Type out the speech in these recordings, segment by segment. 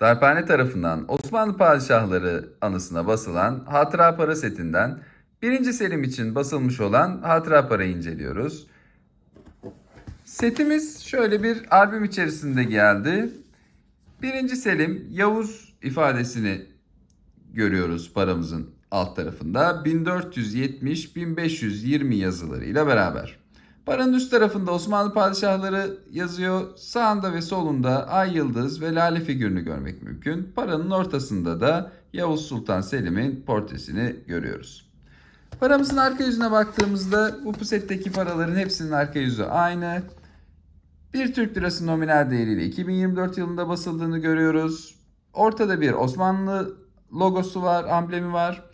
Darphane tarafından Osmanlı padişahları anısına basılan hatıra para setinden 1. Selim için basılmış olan hatıra parayı inceliyoruz. Setimiz şöyle bir albüm içerisinde geldi. 1. Selim Yavuz ifadesini görüyoruz paramızın alt tarafında 1470-1520 yazılarıyla beraber. Paranın üst tarafında Osmanlı padişahları yazıyor. Sağında ve solunda ay yıldız ve lale figürünü görmek mümkün. Paranın ortasında da Yavuz Sultan Selim'in portresini görüyoruz. Paramızın arka yüzüne baktığımızda bu pusetteki paraların hepsinin arka yüzü aynı. Bir Türk lirası nominal değeriyle 2024 yılında basıldığını görüyoruz. Ortada bir Osmanlı logosu var, amblemi var.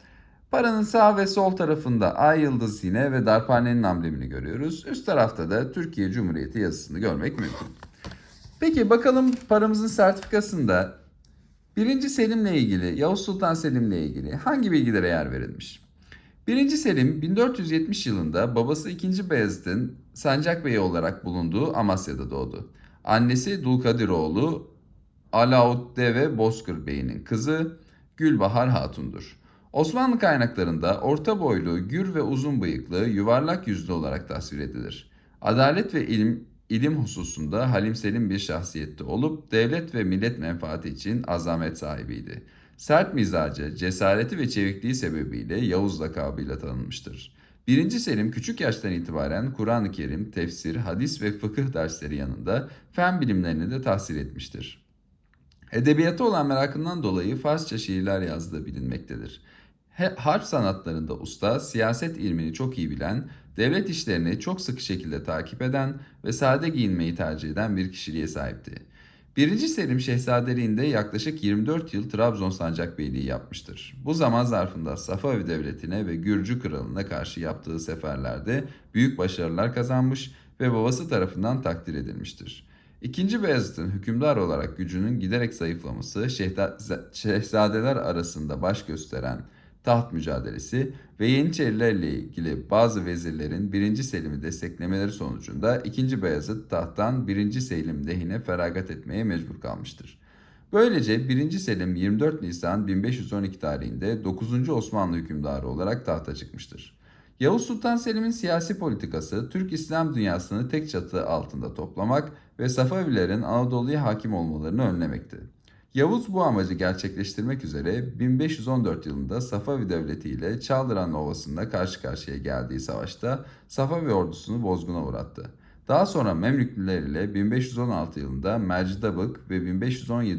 Paranın sağ ve sol tarafında ay yıldız yine ve darphanenin amblemini görüyoruz. Üst tarafta da Türkiye Cumhuriyeti yazısını görmek mümkün. Peki bakalım paramızın sertifikasında 1. Selim'le ilgili, Yavuz Sultan Selim'le ilgili hangi bilgilere yer verilmiş? 1. Selim 1470 yılında babası 2. Beyazıt'ın Sancak Bey olarak bulunduğu Amasya'da doğdu. Annesi Dulkadiroğlu Alauddeve Bozkır Bey'in kızı Gülbahar Hatun'dur. Osmanlı kaynaklarında orta boylu, gür ve uzun bıyıklı, yuvarlak yüzlü olarak tasvir edilir. Adalet ve ilim, ilim hususunda Halim Selim bir şahsiyette olup devlet ve millet menfaati için azamet sahibiydi. Sert mizacı, cesareti ve çevikliği sebebiyle Yavuz lakabıyla tanınmıştır. 1. Selim küçük yaştan itibaren Kur'an-ı Kerim, tefsir, hadis ve fıkıh dersleri yanında fen bilimlerini de tahsil etmiştir. Edebiyata olan merakından dolayı Farsça şiirler yazdığı bilinmektedir. Harp sanatlarında usta, siyaset ilmini çok iyi bilen, devlet işlerini çok sıkı şekilde takip eden ve sade giyinmeyi tercih eden bir kişiliğe sahipti. 1. Selim Şehzadeliğinde yaklaşık 24 yıl Trabzon Sancakbeyliği yapmıştır. Bu zaman zarfında Safavi Devleti'ne ve Gürcü Kralı'na karşı yaptığı seferlerde büyük başarılar kazanmış ve babası tarafından takdir edilmiştir. İkinci Beyazıt'ın hükümdar olarak gücünün giderek zayıflaması, şehzadeler arasında baş gösteren taht mücadelesi ve Yeniçerilerle ilgili bazı vezirlerin 1. Selim'i desteklemeleri sonucunda 2. Beyazıt tahttan 1. Selim lehine feragat etmeye mecbur kalmıştır. Böylece 1. Selim 24 Nisan 1512 tarihinde 9. Osmanlı hükümdarı olarak tahta çıkmıştır. Yavuz Sultan Selim'in siyasi politikası Türk İslam dünyasını tek çatı altında toplamak ve Safavilerin Anadolu'ya hakim olmalarını önlemekti. Yavuz bu amacı gerçekleştirmek üzere 1514 yılında Safavi Devleti ile Çaldıran Ovası'nda karşı karşıya geldiği savaşta Safavi ordusunu bozguna uğrattı. Daha sonra Memlüklüler ile 1516 yılında Mercidabık ve 1517